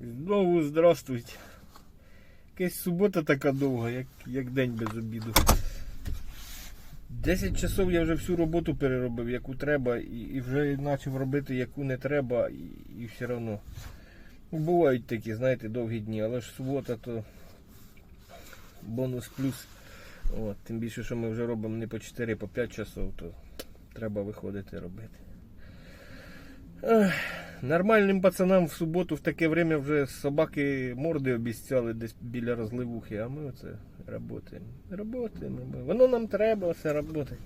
Знову здравствуйте. Якась субота така довга, як, як день без обіду. 10 часов я вже всю роботу переробив, яку треба, і, і вже почав робити, яку не треба, і, і все одно. Ну, бувають такі, знаєте, довгі дні, але ж субота то бонус плюс. От, тим більше, що ми вже робимо не по 4, по 5 часов, то треба виходити робити. Ех, Нормальним пацанам в суботу в таке время вже собаки морди обіцяли десь біля розливухи, а ми оце працюємо. Работаємо. Воно нам треба все працювати.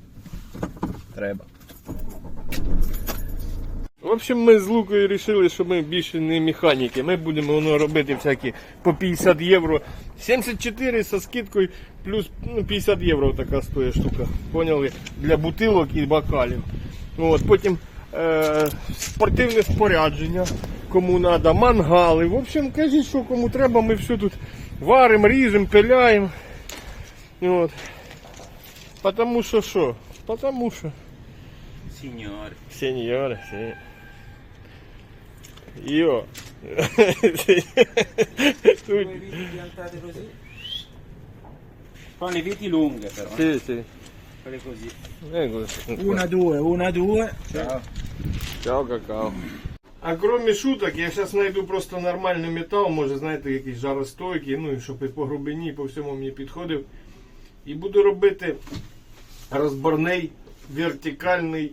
Треба. В общем, ми з Лукою вирішили, що ми більше не механіки. Ми будемо воно робити всякі по 50 євро. 74 со скидкою, плюс ну, 50 євро така стоїть штука. Поняли? Для бутилок і бокалів. От, потім е, спортивне спорядження, кому треба, мангали. В общем, кажіть, що кому треба, ми все тут варимо, ріжемо, пиляємо. От. Потому що що? Потому що. Io. Due viti piantate così. Fanno le viti lunghe però. eh. sì, sì. Quelle così. Una, due, una, due. Ciao. Ciao, какао. А кроме шуток, я зараз знайду просто нормальний метал, може, знаєте, якийсь жаростойкий, ну і щоб по грубині, і по всьому мені підходив. І буду робити розборний вертикальний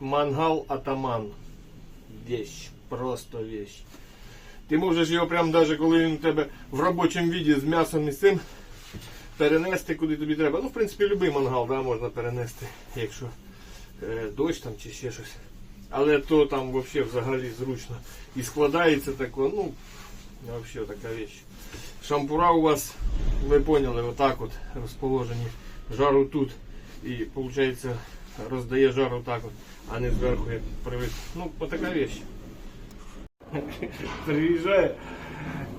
мангал атаман. Вещь, просто вещь. Ти можеш його прям навіть коли він у тебе в робочому віді з м'ясом і з цим перенести куди тобі треба. Ну, в принципі, будь-який мангал да, можна перенести, якщо е, дощ там чи ще щось. Але то там вообще взагалі зручно. І складається тако, ну, вообще така вещь. Шампура у вас, ви поняли, отак от розположені. Жару тут. І виходить роздає жар отак от, а не зверху як привик. Ну, отака вещь. Приїжджає,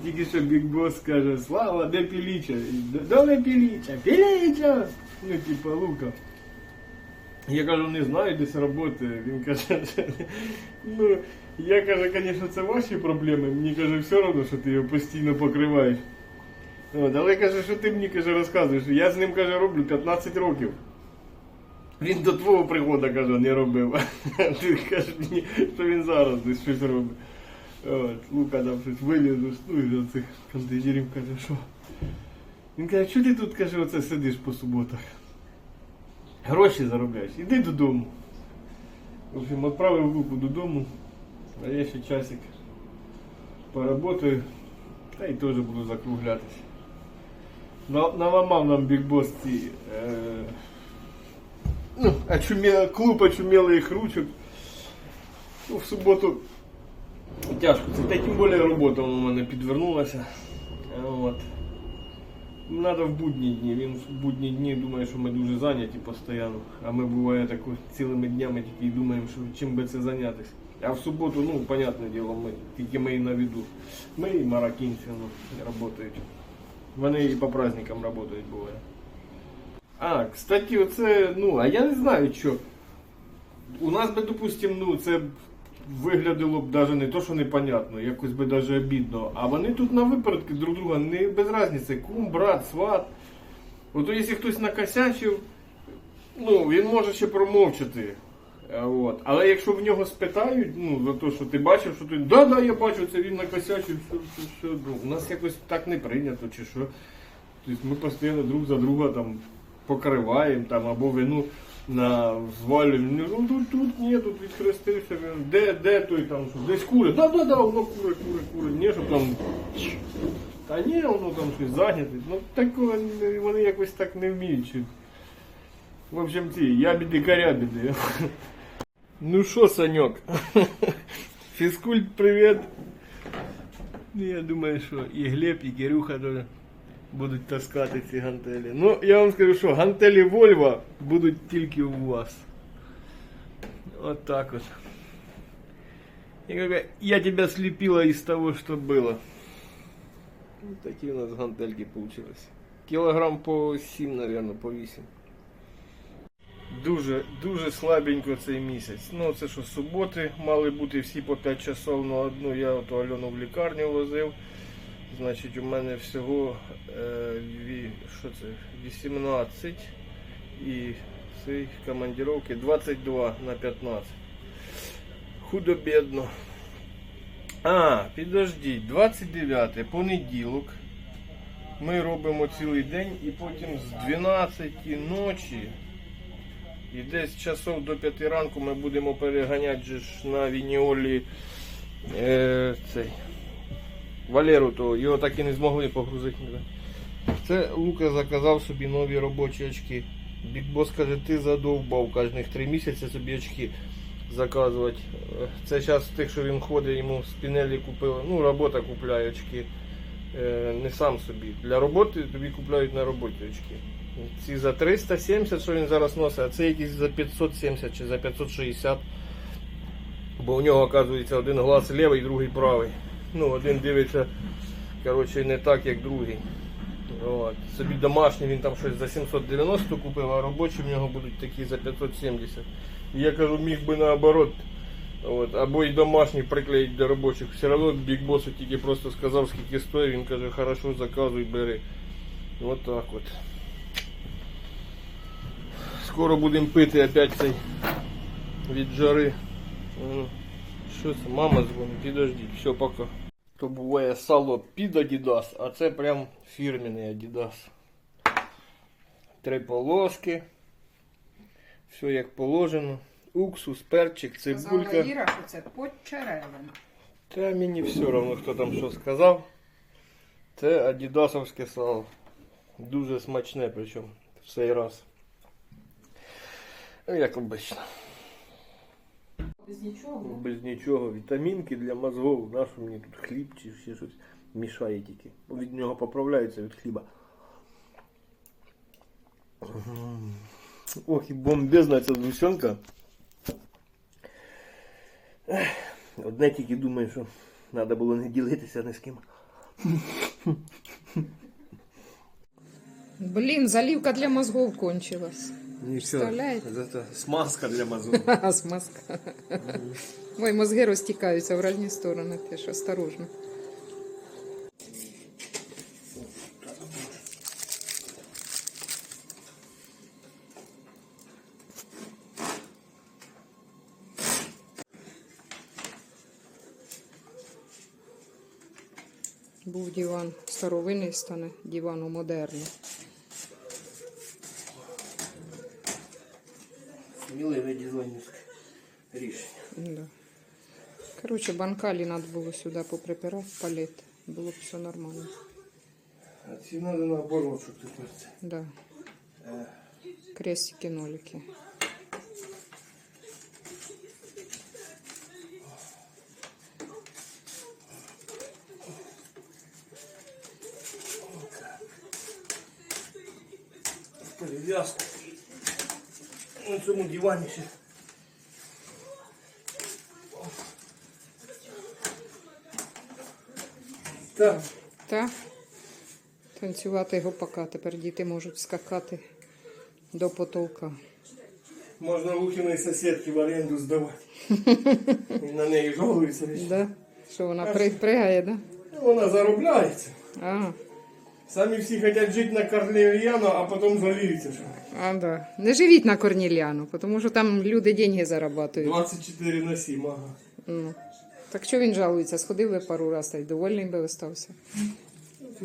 тільки що Бig Boss каже, Слава, де піліча? Де піліча? Піліча! Ну, типа лука. Я кажу, не знаю, десь працює. Він каже, ну, я каже, звісно, це ваші проблеми. Мені каже, все одно, що ти його постійно покриваєш. От, але каже, що ти мені каже, розказуєш. Я з ним каже, роблю 15 років. Він до твого пригоду, каже, не робив. Ти кажеш мені, що він зараз десь щось робить. От, Лука там щось виліз, ну і з цих контейнерів каже, що. Він каже, що ти тут каже, оце сидиш по суботах? Гроші заробляєш, іди додому. В общем, відправив Луку додому, а я ще часик поработаю, та й теж буду закруглятися. На- Наламав нам бігбос ці. Е, ну, очумел, клуб очумелих ручок. Ну, в суботу тяжко. Це тим більше робота у мене підвернулася. От. Надо в будні дні. Він в будні дні думає, що ми дуже зайняті постійно. А ми буває так цілими днями тільки думаємо, що чим би це зайнятися. А в суботу, ну, понятне діло, ми, тільки ми і на виду. Ми і мароккінці ну, працюють. Вони і по праздникам працюють буває. А, кстати, оце, ну, а я не знаю, що. У нас би, допустим, ну, це виглядало б навіть не то, що непонятно, якось би навіть обідно. А вони тут на випередки друг друга не без різниці. Кум, брат, сват. Ото якщо хтось накосячив, ну, він може ще промовчати. Е, От. Але якщо в нього спитають, ну, за те, що ти бачив, що ти, да, да, я бачу, це він накосячив, все, все, все. Ну, у нас якось так не прийнято, чи що. Тобто ми постійно друг за друга там покриваємо там, або вину на звалюємо. Ну тут, тут ні, тут відхрестився, він, де, де той там, що, десь кури. Да, да, да, воно кури, кури, кури. Ні, що там. Та ні, воно там щось зайняте. Ну не- вони якось так не вміють. В общем, ці, ябіди корябіди. Ну що, Санек? Фізкульт, привіт. Ну, я думаю, що і Глеб, і Кирюха теж будуть таскати ці гантелі. Ну, я вам скажу, що гантелі Вольва будуть тільки у вас. От так от. Я, я тебя слепила из того, что было. Вот такие у нас гантельки получились. Килограмм по 7, наверное, по 8. Дуже, дуже слабенько цей місяць. Ну, це що, суботи мали бути всі по 5 часов на одну. Я от Альону в лікарню возив. Значить, у мене всього е, що це, 18 і цей командировки 22 на 15. Худо-бідно. А, підождіть, 29 понеділок. Ми робимо цілий день і потім з 12 ночі і десь часов до 5 ранку ми будемо переганяти ж на Вініолі е, цей Валеру, то його так і не змогли погрузити. Це Лука заказав собі нові робочі очки. Бікбос каже, ти задовбав кожних 3 місяці собі очки заказувати. Це зараз тих, що він ходить, йому спінелі купили. Ну, робота купляє очки. Е, Не сам собі. Для роботи тобі купляють на роботі очки. Ці за 370, що він зараз носить, а це якісь за 570 чи за 560. Бо у нього, оказується, один глаз лівий, другий правий. Ну, один дивиться, коротше, не так, як другий. От. Собі домашній він там щось за 790 купив, а робочі в нього будуть такі за 570. І я кажу, міг би наоборот. От, або й домашній приклеїть до робочих. Все одно Boss тільки просто сказав, скільки стоїть, він каже, хорошо, заказуй, бери. От так от. Скоро будемо пити опять цей від жари. Що це? Мама дзвонить, підождіть, все, пока. То буває сало під Adidas, а це прям фірменний Adidas. Три полоски. Все як положено. Уксус, перчик, Сказала цибулька. Іра, що це почеревин. Та мені все одно, хто там що сказав. Це адідасовське сало. Дуже смачне, причому в цей раз. Ну, як обично. Без нічого. Без нічого. Вітамінки для мозгов. Нащо мені тут хліб чи ще щось мішає тільки. Від нього поправляються від хліба. Ох, і бомбезна ця згущенка. Одне тільки думаю, що треба було не ділитися ні з ким. Блін, заливка для мозгов кончилась. Нічого. Представляєте? Це смазка для. Ха, смазка. Ой, мозги розтікаються в різні сторони, теж осторожно. Був диван старовинний, стане диваном модерний. Сміливе дизайнерське рішення. Да. Короче, банкалі надо було сюди поприпирати палет. Було б все нормально. А ці треба наоборот, щоб тепер це. Да. Крестики, нолики. Перев'язку. На цьому дивані ще. Так. Та танцювати гопака. Тепер діти можуть скакати до потолка. Можна Лукіної сусідки в оренду здавати. І на неї жалуються. Да? Що вона при, пригає, да? Ну, Вона заробляється. А, Самі всі хочуть жити на Карлів'яно, а потім жаліються. що а, да. Не живіть на Корнільяну, тому що там люди деньги зарабатують. 24 на 7, ага. Ну. Так що він жалується? Сходив би пару разів та й довольний би остався. Це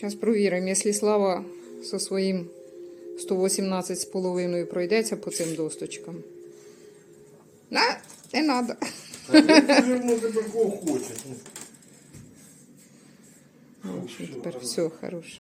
Зараз провіримо, якщо Слава зі своїм 118,5 пройдеться по цим досточкам. На, не треба. А ти вже ну, тепер кого хочеш. Тепер все хороше.